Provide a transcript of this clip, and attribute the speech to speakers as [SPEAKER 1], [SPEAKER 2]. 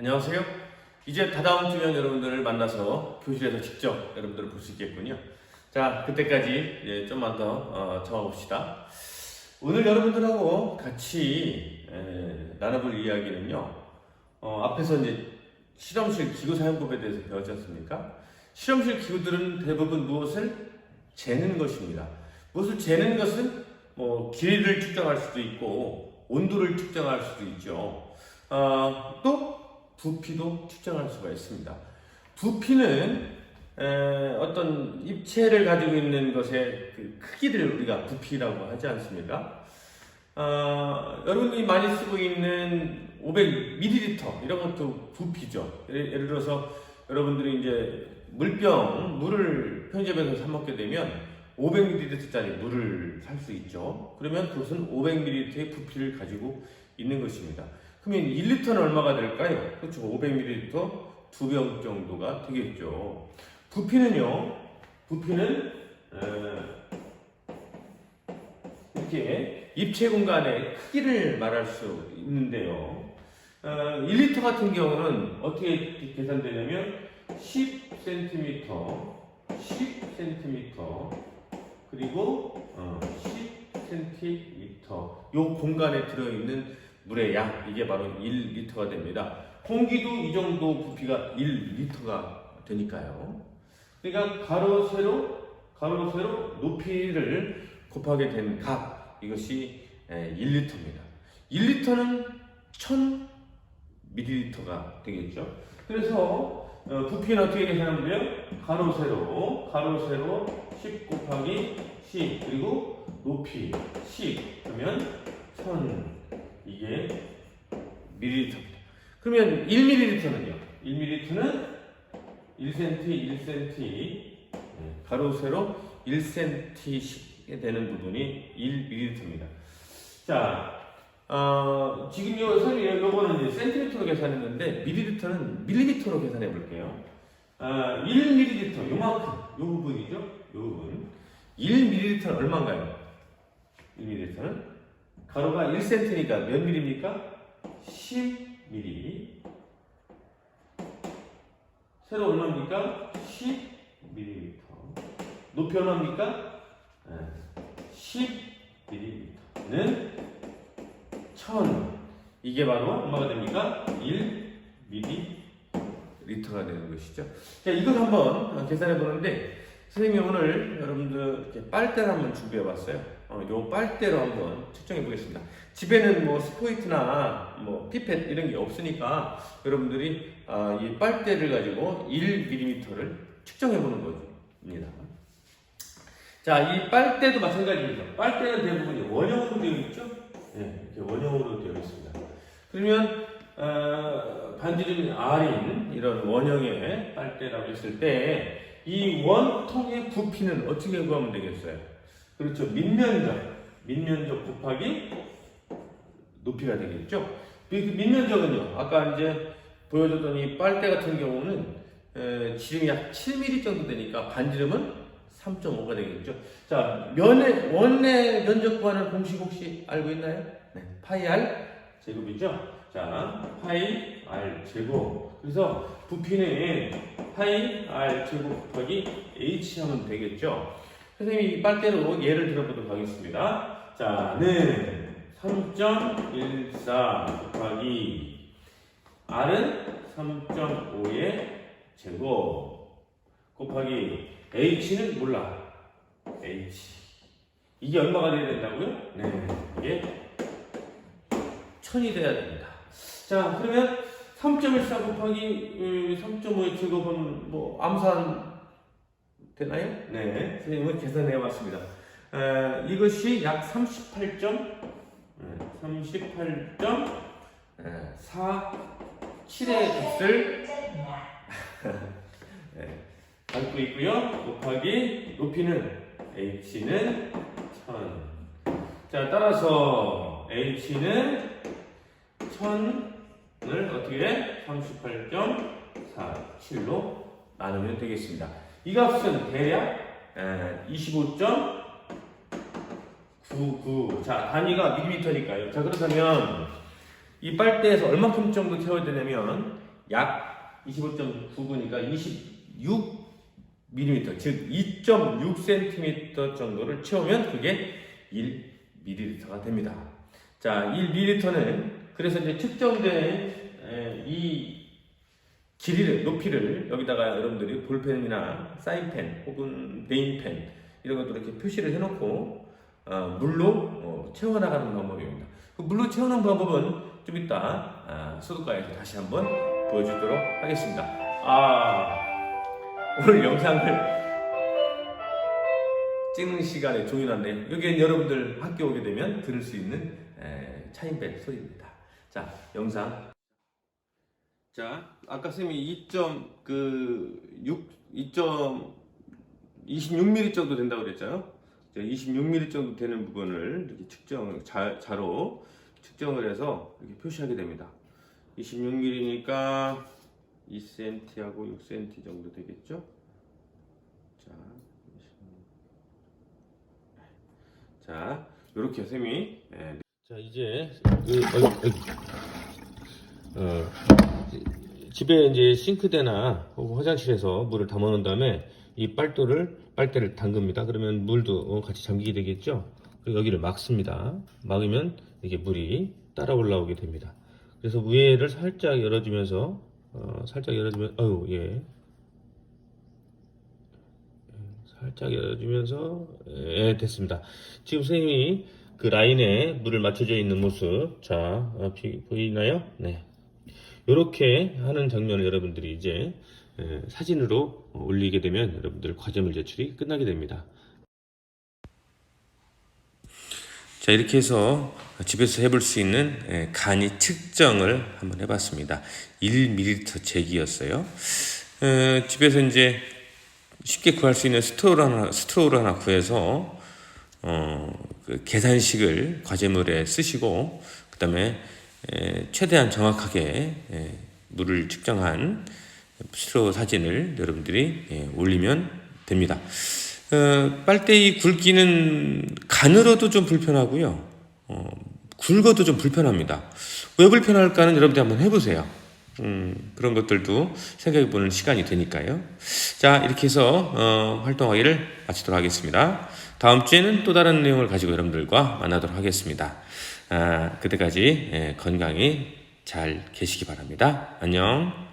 [SPEAKER 1] 안녕하세요. 이제 다다음 주면 여러분들을 만나서 교실에서 직접 여러분들을 볼 수 있겠군요. 자, 그때까지 예, 좀만 더 어, 참아봅시다. 오늘 여러분들하고 같이 에, 나눠볼 이야기는요. 어, 앞에서 이제 실험실 기구 사용법에 대해서 배웠지 않습니까? 실험실 기구들은 대부분 무엇을 재는 것입니다. 무엇을 재는 것은 뭐 길이를 측정할 수도 있고 온도를 측정할 수도 있죠. 어, 또 부피도 측정할 수가 있습니다. 부피는 에, 어떤 입체를 가지고 있는 것의 그 크기를 우리가 부피라고 하지 않습니까? 어, 여러분이 많이 쓰고 있는 500ml 이런 것도 부피죠. 예를, 예를 들어서 여러분들이 이제 물병 물을 편의점에서 사 먹게 되면 500ml짜리 물을 살 수 있죠. 그러면 그것은 500ml의 부피를 가지고 있는 것입니다. 그러면 1리터는 얼마가 될까요? 그렇죠. 500ml 두 병 정도가 되겠죠. 부피는요. 부피는 에, 이렇게 입체 공간의 크기를 말할 수 있는데요. 어, 1리터 같은 경우는 어떻게 계산되냐면 10cm, 10cm, 그리고 어, 10cm 요 공간에 들어있는 물의 양 이게 바로 1리터가 됩니다. 공기도 이 정도 부피가 1리터가 되니까요. 그러니까 가로 세로 가로 세로 높이를 곱하게 된 값 이것이 1리터입니다. 1리터는 1000ml가 되겠죠. 그래서 어, 부피는 어떻게 계산하면? 가로 세로 가로 세로 10 곱하기 10 그리고 높이 10 그러면 1000 이게 밀리리터입니다. 그러면 1ml는요? 1ml는 1cm 1cm 가로 세로 1cm씩 되는 부분이 1ml입니다. 자, 어, 지금 요, 선생님, 요거는 이제 센티미터로 계산했는데, 밀리리터는 밀리미터로 계산해 볼게요. 아, 1ml, 요만큼, 요 부분이죠? 요 부분. 1ml는 얼마인가요? 1ml는? 가로가 1cm니까 몇 밀입니까? 10mm. 세로 얼마입니까? 10mm. 높이 얼마입니까? 10mm는 1000. 이게 바로 얼마가 됩니까? 1ml가 되는 것이죠. 자, 이걸 한번 계산해 보는데, 선생님이 오늘 여러분들 이렇게 빨대를 한번 준비해 봤어요. 어, 요 빨대로 한번 측정해 보겠습니다. 집에는 뭐 스포이트나 뭐 피펫 이런 게 없으니까 여러분들이 아, 이 빨대를 가지고 1mm를 측정해 보는 겁니다. 자, 이 빨대도 마찬가지입니다. 빨대는 대부분 원형으로 되어 있죠? 네, 이렇게 원형으로 되어 있습니다. 그러면 어, 반지름 R인 이런 원형의 빨대라고 했을 때 이 원통의 부피는 어떻게 구하면 되겠어요? 그렇죠. 밑면적, 밑면적 곱하기 높이가 되겠죠. 그 밑면적은요. 아까 이제 보여줬던 이 빨대 같은 경우는 에, 지름이 약 7mm 정도 되니까 반지름은 3.5가 되겠죠. 자, 면의 원의 면적 구하는 공식 혹시 알고 있나요? 네, 파이 r 제곱이죠. 자, 파이 r 제곱. 그래서 부피는 파이 r 제곱 곱하기 h 하면 되겠죠. 선생님이 이 빨대로 예를 들어보도록 하겠습니다. 자, 는 3.14 곱하기 r은 3.5의 제곱 곱하기 h는 몰라. h. 이게 얼마가 돼야 된다고요? 네. 이게 1000이 돼야 됩니다. 자, 그러면 3.14 곱하기 3.5의 제곱은 뭐 암산 되나요? 네. 선생님은 계산해 왔습니다. 에, 이것이 약 38점, 38.47의 값을 네, 담고 있고요. 곱하기 높이는 h는 1000. 자, 따라서 h는 1000 을 어떻게 38.47로 나누면 되겠습니다. 이 값은 대략 25.99. 자, 단위가 밀리미터니까요. 자, 그렇다면 이 빨대에서 얼마큼 정도 채워야 되냐면 약 25.9구니까 26mm, 즉 2.6cm 정도를 채우면 그게 1ml가 됩니다. 자, 1ml는 그래서 이제 측정된 에, 이 길이를 높이를 여기다가 여러분들이 볼펜이나 사인펜 혹은 네임펜 이런 것도 이렇게 표시를 해놓고 어, 물로 어, 채워나가는 방법입니다. 그 물로 채우는 방법은 좀 이따 아, 소독가에서 다시 한번 보여주도록 하겠습니다. 아 오늘 영상을 찍는 시간에 종이 났네요. 여기엔 여러분들 학교 오게 되면 들을 수 있는 에, 차인벨 소리입니다. 자 영상 자, 아까 쌤이 2.그6 2.26mm 정도 된다고 그랬죠? 26mm 정도 되는 부분을 이렇게 측정 자, 자로 측정을 해서 이렇게 표시하게 됩니다. 26mm니까 2cm하고 6cm 정도 되겠죠? 자, 26. 자, 이렇게 쌤이 예. 자 이제 그, 어, 어, 집에 이제 싱크대나 화장실에서 물을 담아 놓은 다음에 이 빨도를 빨대를 담급니다. 그러면 물도 어, 같이 잠기게 되겠죠. 그리고 여기를 막습니다. 막으면 이게 물이 따라 올라오게 됩니다. 그래서 위에를 살짝 열어주면서 어, 살짝 열어주면 어유 예. 살짝 열어주면서 예 됐습니다. 지금 선생님이 그 라인에 물을 맞춰져 있는 모습 자 어, 비- 보이나요? 네. 이렇게 하는 장면을 여러분들이 이제 에, 사진으로 올리게 되면 여러분들 과제물 제출이 끝나게 됩니다. 자 이렇게 해서 집에서 해볼 수 있는 에, 간이 측정을 한번 해봤습니다. 1ml 제기였어요. 에, 집에서 이제 쉽게 구할 수 있는 스트로를 하나, 스트로를 하나 구해서 어, 그 계산식을 과제물에 쓰시고 그 다음에 에, 최대한 정확하게 에, 물을 측정한 스트로 사진을 여러분들이 예, 올리면 됩니다. 어, 빨대의 굵기는 가늘어도 좀 불편하고요. 어, 굵어도 좀 불편합니다. 왜 불편할까는 여러분들 한번 해보세요. 음, 그런 것들도 생각해보는 시간이 되니까요. 자, 이렇게 해서 어, 활동하기를 마치도록 하겠습니다. 다음 주에는 또 다른 내용을 가지고 여러분들과 만나도록 하겠습니다. 아, 그때까지 예, 건강히 잘 계시기 바랍니다. 안녕.